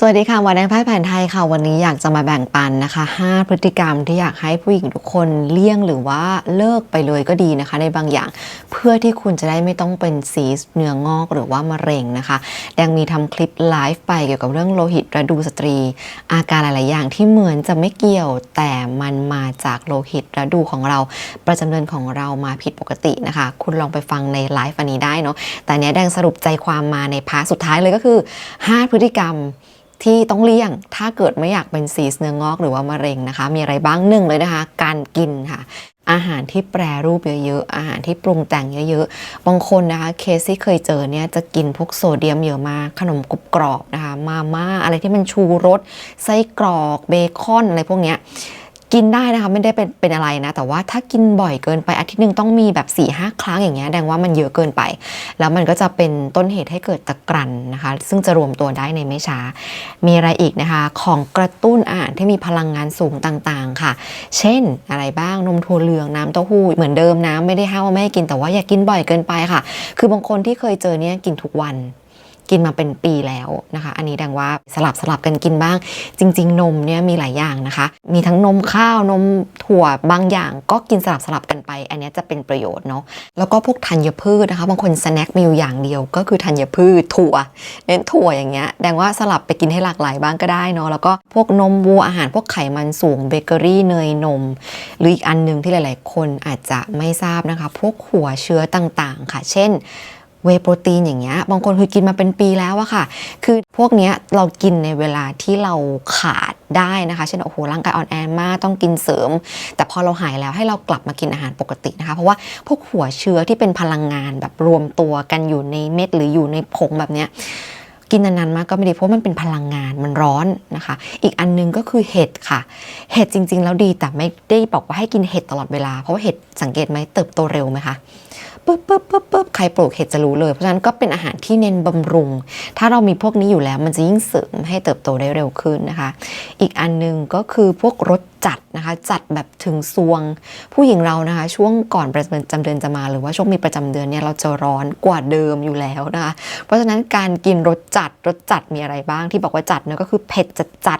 สวัสดีค่ะวันแดงไพ่แผนไทยค่ะ วันนี้อยากจะมาแบ่งปันนะคะ 5 พฤติกรรมที่อยากให้ผู้หญิงทุกคนเลี่ยงหรือว่าเลิกไปเลยก็ดีนะคะ ในบางอย่างเพื่อที่คุณจะได้ไม่ต้องเป็นซีสเนื้องอกหรือว่ามะเร็งนะคะ แดงมีทำคลิปไลฟ์ไปเกี่ยวกับเรื่องโลหิตระดูสตรี อาการหลาย ๆ อย่างที่เหมือนจะไม่เกี่ยวแต่มันมาจากโลหิตระดูของเรา ประจำเดือนของเรามาผิดปกตินะคะ คุณลองไปฟังในไลฟ์อันนี้ได้เนาะแต่เนี้ยแดงสรุปใจความมาในพาร์ทสุดท้ายเลยก็คือ 5 พฤติกรรม ที่ต้องเลี่ยง ถ้าเกิดไม่อยากเป็นซีสเนื้องอกหรือว่ามะเร็งนะคะ มีอะไรบ้างหนึ่งเลยนะคะ การกินค่ะ อาหารที่แปรรูปเยอะๆ อาหารที่ปรุงแต่งเยอะๆ บางคนนะคะเคสที่เคยเจอเนี่ยจะกินพวกโซเดียมเยอะมาก ขนมกรุบกรอบนะคะ มาม่าอะไรที่มันชูรส ไส้กรอก เบคอนอะไรพวกเนี้ย กินได้นะคะไม่ได้เป็นเป็นอะไรนะ แต่ว่าถ้ากินบ่อยเกินไปอาทิตย์หนึ่งต้องมีแบบ4ี่ห้าครั้งอย่างเงี้ยแสดงว่ามันเยอะเกินไป แล้วมันก็จะเป็นต้นเหตุให้เกิดตะกรันนะคะ ซึ่งจะรวมตัวได้ในไม่ช้า มีอะไรอีกนะคะ ของกระตุ้นอาหารที่มีพลังงานสูงต่างๆค่ะ เช่นอะไรบ้างนมถั่วเหลืองน้ำเต้าหู้เหมือนเดิมนะไม่ได้ห้ามว่าไม่ให้กินแต่ว่าอย่ากินบ่อยเกินไปค่ะ คือบางคนที่เคยเจอเนี่ยกินทุกวัน กินมาเป็นปีแล้วนะคะ อันนี้แดงว่าสลับสลับกันกินบ้าง จริง ๆ นมเนี่ยมีหลายอย่างนะคะ มีทั้งนมข้าวนมถั่วบางอย่าง ก็กินสลับสลับกันไป อันนี้จะเป็นประโยชน์เนาะแล้วก็พวกธัญพืชนะคะ บางคนสแน็คมีอยู่อย่างเดียวก็คือธัญพืชถั่วเน้นถั่วอย่างเงี้ยแดงว่าสลับไปกินให้หลากหลายบ้างก็ได้เนาะแล้วก็พวกนมวัวอาหารพวกไขมันสูงเบเกอรี่เนยนม หรืออีกอันหนึ่งที่หลาย ๆ คนอาจจะไม่ทราบนะคะ พวกหัวเชื้อต่างๆ ค่ะ เช่น เวโปรตีนอย่างเงี้ยบางคนคือกินมาเป็นปีแล้วอะค่ะ คือพวกเนี้ยเรากินในเวลาที่เราขาดได้นะคะ เช่นโอ้โหร่างกายอ่อนแอมากต้องกินเสริม แต่พอเราหายแล้วให้เรากลับมากินอาหารปกตินะคะ เพราะว่าพวกหัวเชื้อที่เป็นพลังงานแบบรวมตัวกันอยู่ในเม็ดหรืออยู่ในผงแบบเนี้ยกินนานๆมากก็ไม่ดีเพราะมันเป็นพลังงานมันร้อนนะคะ อีกอันนึงก็คือเห็ดค่ะ เห็ดจริง ๆ แล้วดีแต่ไม่ได้บอกว่าให้กินเห็ดตลอดเวลาเพราะว่าเห็ดสังเกตไหมเติบโตเร็วไหมคะ ปึ๊บปึ๊บปึ๊บปึ๊บใครปลูกเห็ดจะรู้เลย เพราะฉะนั้นก็เป็นอาหารที่เน้นบำรุง ถ้าเรามีพวกนี้อยู่แล้วมันจะยิ่งเสริมให้เติบโตได้เร็วขึ้นนะคะ อีกอันหนึงก็คือพวกรส จัดนะคะ จัดแบบถึงซวง ผู้หญิงเรานะคะ ช่วงก่อนประจำเดือนจะมา หรือว่าช่วงมีประจำเดือนเนี่ยเราจะร้อนกว่าเดิมอยู่แล้วนะคะ เพราะฉะนั้นการกินรสจัดรสจัดมีอะไรบ้างที่บอกว่าจัดเนี่ยก็คือเผ็ดจัดจัด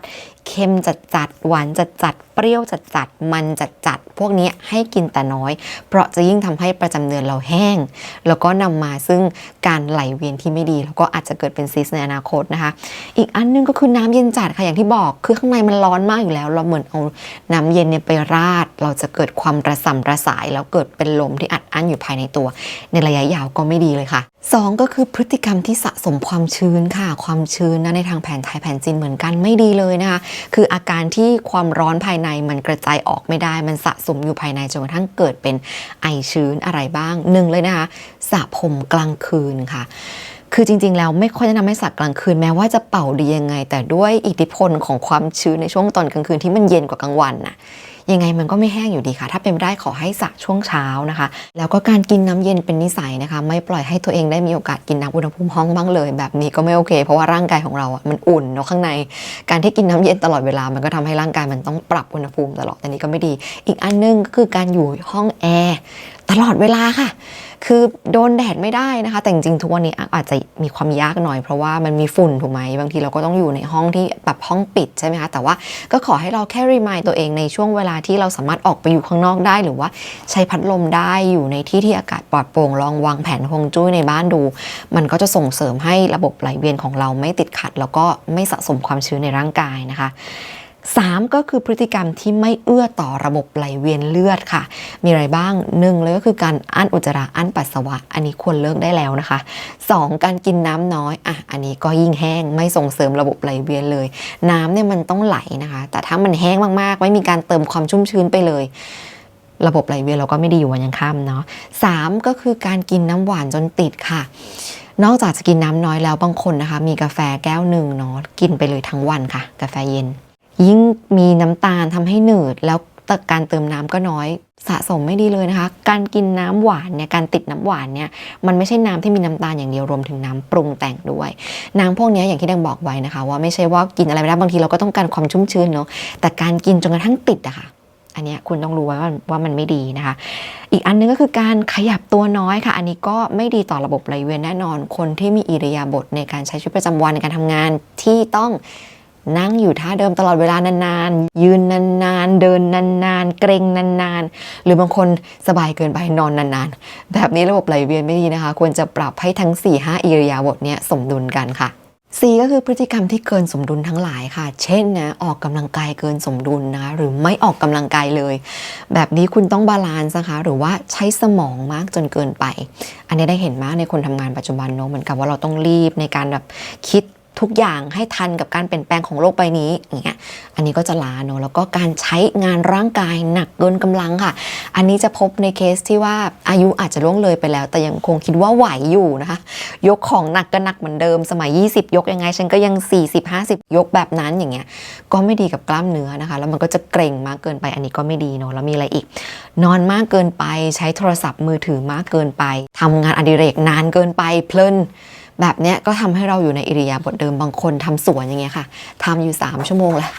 เค็มจัดจัดหวานจัดจัดเปรี้ยวจัดจัดมันจัดจัดพวกนี้ให้กินแต่น้อย เพราะจะยิ่งทำให้ประจำเดือนเราแห้ง แล้วก็นำมาซึ่งการไหลเวียนที่ไม่ดี แล้วก็อาจจะเกิดเป็นซิสในอนาคตนะคะ อีกอันนึงก็คือน้ำเย็นจัดค่ะอย่างที่บอกคือข้างในมันร้อนมากอยู่แล้ว เราเหมือนเอาน้ำเย็นเนี่ยไปราด เราจะเกิดความระสำระสาย แล้วเกิดเป็นลมที่อัดอั้นอยู่ภายในตัว ในระยะยาวก็ไม่ดีเลยค่ะสองก็คือพฤติกรรมที่สะสมความชื้นค่ะ ความชื้นนะในทางแผนไทยแผนจีนเหมือนกันไม่ดีเลยนะคะ คืออาการที่ความร้อนภายในมันกระจายออกไม่ได้ มันสะสมอยู่ภายในจนกระทั่งเกิดเป็นไอชื้นอะไรบ้างหนึ่งเลยนะคะสระผมกลางคืนค่ะ คือจริง ๆ แล้วไม่ค่อยแนะนำให้สระกลางคืนแม้ว่าจะเป่าดียังไง แต่ด้วยอิทธิพลของความชื้นในช่วงตอนกลางคืนที่มันเย็นกว่ากลางวันน่ะยังไงมันก็ไม่แห้งอยู่ดีค่ะ ถ้าเป็นไปได้ขอให้สระช่วงเช้านะคะ แล้วก็การกินน้ำเย็นเป็นนิสัยนะคะ ไม่ปล่อยให้ตัวเองได้มีโอกาสกินน้ำอุณหภูมิห้องบ้างเลย แบบนี้ก็ไม่โอเค เพราะว่าร่างกายของเราอะมันอุ่นเนาะข้างใน การที่กินน้ำเย็นตลอดเวลา มันก็ทำให้ร่างกายมันต้องปรับอุณหภูมิตลอดแต่นี้ก็ไม่ดี อีกอันนึงก็คือการอยู่ห้องแอร์ ตลอดเวลาค่ะ คือโดนแดดไม่ได้นะคะ แต่จริงๆทุกวันนี้อาจจะมีความยากหน่อยเพราะว่ามันมีฝุ่นถูกไหมบางทีเราก็ต้องอยู่ในห้องที่แบบห้องปิดใช่ไหมคะแต่ว่าก็ขอให้เราแค่รีมายตัวเองในช่วงเวลาที่เราสามารถออกไปอยู่ข้างนอกได้ หรือว่าใช้พัดลมได้อยู่ในที่ที่อากาศปลอดโปร่งลองวางแผนฮวงจุ้ยในบ้านดู มันก็จะส่งเสริมให้ระบบไหลเวียนของเราไม่ติดขัด แล้วก็ไม่สะสมความชื้นในร่างกายนะคะ 3 ก็คือพฤติกรรมที่ไม่เอื้อต่อระบบไหลเวียนเลือดค่ะ มีอะไรบ้างหนึ่งเลยก็คือการอั้นอุจจาระอั้นปัสสาวะ อันนี้ควรเลิกได้แล้วนะคะ 2 การกินน้ำน้อยอะอันนี้ก็ยิ่งแห้งไม่ส่งเสริมระบบไหลเวียนเลย น้ำเนี่ยมันต้องไหลนะคะ แต่ถ้ามันแห้งมากๆ ไม่มีการเติมความชุ่มชื้นไปเลยระบบไหลเวียนเราก็ไม่ดีอยู่วันยังค่ำเนาะสามก็คือการกินน้ำหวานจนติดค่ะ นอกจากจะกินน้ำน้อยแล้วบางคนนะคะ มีกาแฟแก้วหนึ่งเนาะกินไปเลยทั้งวันค่ะ กาแฟเย็น ยิ่งมีน้ำตาลทำให้หนืด แล้วการเติมน้ำก็น้อยสะสมไม่ดีเลยนะคะ การกินน้ำหวานเนี่ย การติดน้ำหวานเนี่ย มันไม่ใช่น้ำที่มีน้ำตาลอย่างเดียวรวมถึงน้ำปรุงแต่งด้วย น้ำพวกนี้อย่างที่แดงบอกไว้นะคะ ว่าไม่ใช่ว่ากินอะไรไม่ได้บางทีเราก็ต้องการความชุ่มชื้นเนาะ แต่การกินจนกระทั่งติดอะค่ะ อันนี้คุณต้องรู้ไว้ว่าว่ามันไม่ดีนะคะ อีกอันนึงก็คือการขยับตัวน้อยค่ะ อันนี้ก็ไม่ดีต่อระบบไหลเวียนแน่นอน คนที่มีอิริยาบถในการใช้ชีวิตประจำวันในการทำงานที่ต้อง นั่งอยู่ท่าเดิมตลอดเวลานานๆ ยืนนานๆ เดินนานๆ เกรงนานๆ หรือบางคนสบายเกินไปนอนนานๆ แบบนี้ระบบไหลเวียนไม่ดีนะคะ ควรจะปรับให้ทั้ง 4-5อิริยาบถเนี้ยสมดุลกันค่ะ C ก็คือพฤติกรรมที่เกินสมดุลทั้งหลายค่ะ เช่นนะออกกำลังกายเกินสมดุลนะคะหรือไม่ออกกำลังกายเลย แบบนี้คุณต้องบาลานซ์นะคะ หรือว่าใช้สมองมากจนเกินไป อันนี้ได้เห็นมากในคนทำงานปัจจุบันเนอะเหมือนกับว่าเราต้องรีบในการแบบคิด ทุกอย่างให้ทันกับการเปลี่ยนแปลงของโลกใบนี้อย่างเงี้ยอันนี้ก็จะล้าเนอะแล้วก็การใช้งานร่างกายหนักเกินกำลังค่ะ อันนี้จะพบในเคสที่ว่าอายุอาจจะล่วงเลยไปแล้ว แต่ยังคงคิดว่าไหวอยู่นะคะ ยกของหนักก็หนักเหมือนเดิม สมัย 20 ยกยังไง ฉันก็ยัง 40 50 ยกแบบนั้นอย่างเงี้ยก็ไม่ดีกับกล้ามเนื้อนะคะ แล้วมันก็จะเกร็งมากเกินไปอันนี้ก็ไม่ดีเนอะแล้วมีอะไรอีก นอนมากเกินไปใช้โทรศัพท์มือถือมากเกินไปทำงานอดิเรกนานเกินไปเพลิน แบบเนี้ยก็ทำให้เราอยู่ในอิริยาบถเดิมบางคนทำสวนอย่างเงี้ยค่ะทำอยู่ 3 ชั่วโมงแล้ว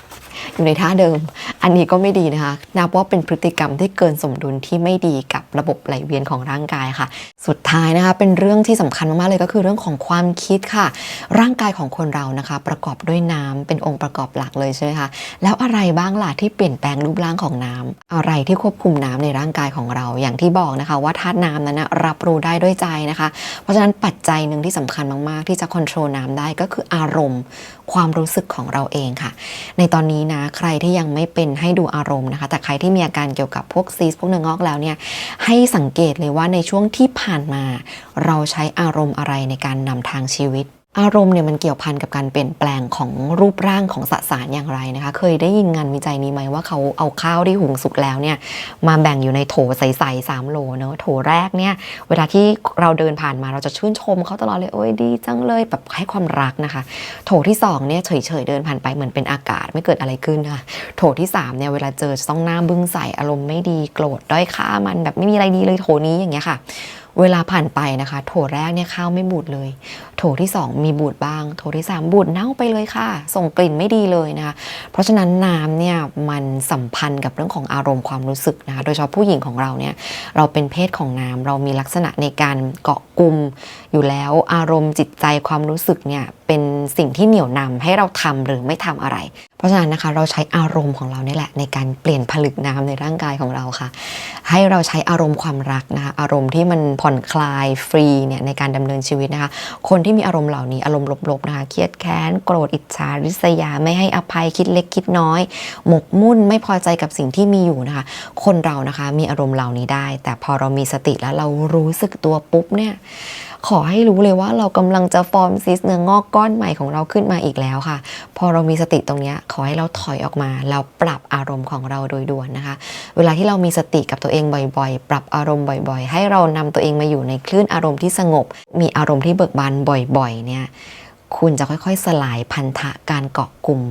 อยู่ในท่าเดิม อันนี้ก็ไม่ดีนะคะ นับว่าเป็นพฤติกรรมที่เกินสมดุลที่ไม่ดีกับระบบไหลเวียนของร่างกายค่ะ สุดท้ายนะคะเป็นเรื่องที่สำคัญมากๆเลยก็คือเรื่องของความคิดค่ะ ร่างกายของคนเรานะคะ ประกอบด้วยน้ำเป็นองค์ประกอบหลักเลยใช่ไหมคะแล้วอะไรบ้างล่ะที่เปลี่ยนแปลงรูปร่างของน้ำอะไรที่ควบคุมน้ำในร่างกายของเรา อย่างที่บอกนะคะ ว่าธาตุน้ำนั้นนะรับรู้ได้ด้วยใจนะคะ เพราะฉะนั้นปัจจัยหนึ่งที่สำคัญมากๆ ที่จะควบคุมน้ำได้ก็คืออารมณ์ ความรู้สึกของเราเองค่ะ ในตอนนี้นะ ใครที่ยังไม่เป็นให้ดูอารมณ์นะคะ แต่ใครที่มีอาการเกี่ยวกับพวกซีสพวกเนื้องอกแล้วเนี่ยให้สังเกตเลยว่าในช่วงที่ผ่านมา เราใช้อารมณ์อะไรในการนำทางชีวิต อารมณ์เนี่ยมันเกี่ยวพันกับการเปลี่ยนแปลงของรูปร่างของสสารอย่างไรนะคะ เคยได้ยินงานวิจัยนี้ไหมว่าเขาเอาข้าวที่หุงสุกแล้วเนี่ยมาแบ่งอยู่ในโถใสๆสามโหลเนอะโถแรกเนี่ยเวลาที่เราเดินผ่านมาเราจะชื่นชมเขาตลอดเลยโอ้ยดีจังเลยแบบให้ความรักนะคะ โถที่สองเนี่ยเฉยๆเดินผ่านไปเหมือนเป็นอากาศไม่เกิดอะไรขึ้นนะคะโถที่สามเนี่ยเวลาเจอจะต้องหน้าบึ้งใส่อารมณ์ไม่ดีโกรธด้อยค่ามันแบบไม่มีอะไรดีเลยโถนี้อย่างเงี้ยค่ะเวลาผ่านไปนะคะ โถแรกเนี่ยข้าวไม่บูดเลย โถที่ 2 มีบูดบ้าง โถที่ 3 บูดเน่าไปเลยค่ะ ส่งกลิ่นไม่ดีเลยนะคะ เพราะฉะนั้นน้ำเนี่ยมันสัมพันธ์กับเรื่องของอารมณ์ความรู้สึกนะคะโดยเฉพาะผู้หญิงของเราเนี่ยเราเป็นเพศของน้ำเรามีลักษณะในการเกาะกลุ่มอยู่แล้วอารมณ์จิตใจความรู้สึกเนี่ยเป็นสิ่งที่เหนี่ยวนำให้เราทำหรือไม่ทำอะไร เพราะฉะนั้นนะคะเราใช้อารมณ์ของเราเนี่แหละในการเปลี่ยนผลึกน้ำในร่างกายของเราค่ะ ให้เราใช้อารมณ์ความรักนะคะอารมณ์ที่มันผ่อนคลายฟรีเนี่ยในการดำเนินชีวิตนะคะคนที่มีอารมณ์เหล่านี้อารมณ์ลบๆนะคะเครียดแค้นโกรธอิจฉาริษยาไม่ให้อภัยคิดเล็กคิดน้อย หมกมุ่นไม่พอใจกับสิ่งที่มีอยู่นะคะ คนเรานะคะมีอารมณ์เหล่านี้ได้ แต่พอเรามีสติแล้วเรารู้สึกตัวปุ๊บเนี่ยขอให้รู้เลยว่าเรากำลังจะฟอร์มซิสเนื้องอกก้อนใหม่ของเราขึ้นมาอีกแล้วค่ะ พอเรามีสติตรงนี้ขอให้เราถอยออกมาแล้วปรับอารมณ์ของเราโดยด่วนนะคะ เวลาที่เรามีสติกับตัวเองบ่อยๆ ปรับอารมณ์บ่อย ๆ ให้เรานำตัวเองมาอยู่ในคลื่นอารมณ์ที่สงบ มีอารมณ์ที่เบิกบานบ่อยๆเนี่ย คุณจะค่อยๆ สลายพันธะการเกาะกลุ่ม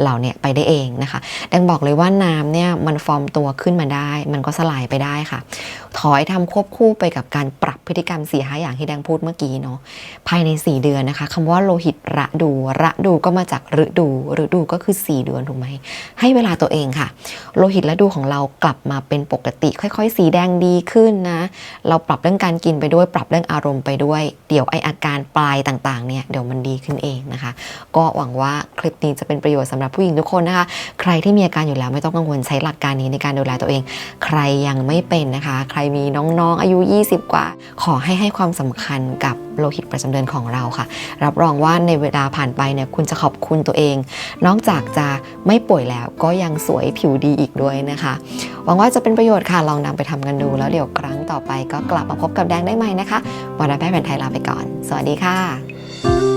เหล่าเนี้ไปได้เองนะคะ ดังบอกเลยว่าน้ำเนี่ยมันฟอร์มตัวขึ้นมาได้ มันก็สลายไปได้ค่ะ ถอยทำควบคู่ไปกับการปรับพฤติกรรม4ีหอย่างที่แดงพูดเมื่อกี้เนาะ ภายใน 4 เดือนนะคะคำว่าโลหิตระดู ระดูก็มาจากฤดู ฤดูก็คือ 4 เดือนถูกไหม ให้เวลาตัวเองค่ะ โลหิตระดูของเรากลับมาเป็นปกติ ค่อย ๆ สีแดงดีขึ้นนะ เราปรับเรื่องการกินไปด้วย ปรับเรื่องอารมณ์ไปด้วย เดี๋ยวไออาการปลายต่างๆเนี่ยเดี๋ยวมันดีขึ้นเองนะคะ ก็หวังว่าคลิปนี้จะเป็นประโยชน์สำหรับผู้หญิงทุกคนนะคะ ใครที่มีอาการอยู่แล้วไม่ต้องกังวลใช้หลักการนี้ในการดูแลตัวเอง ใครยังไม่เป็นนะคะ ใครมีน้องๆอายุ 20 กว่า ขอให้ให้ความสำคัญกับโลหิตประจำเดือนของเราค่ะ รับรองว่าในเวลาผ่านไปเนี่ยคุณจะขอบคุณตัวเอง นอกจากจะไม่ป่วยแล้วก็ยังสวยผิวดีอีกด้วยนะคะ หวังว่าจะเป็นประโยชน์ค่ะ ลองนำไปทำกันดู แล้วเดี๋ยวครั้งต่อไปก็กลับมาพบกับแดงได้ใหม่นะคะวันนี้แพทย์แผนไทยลาไปก่อน สวัสดีค่ะ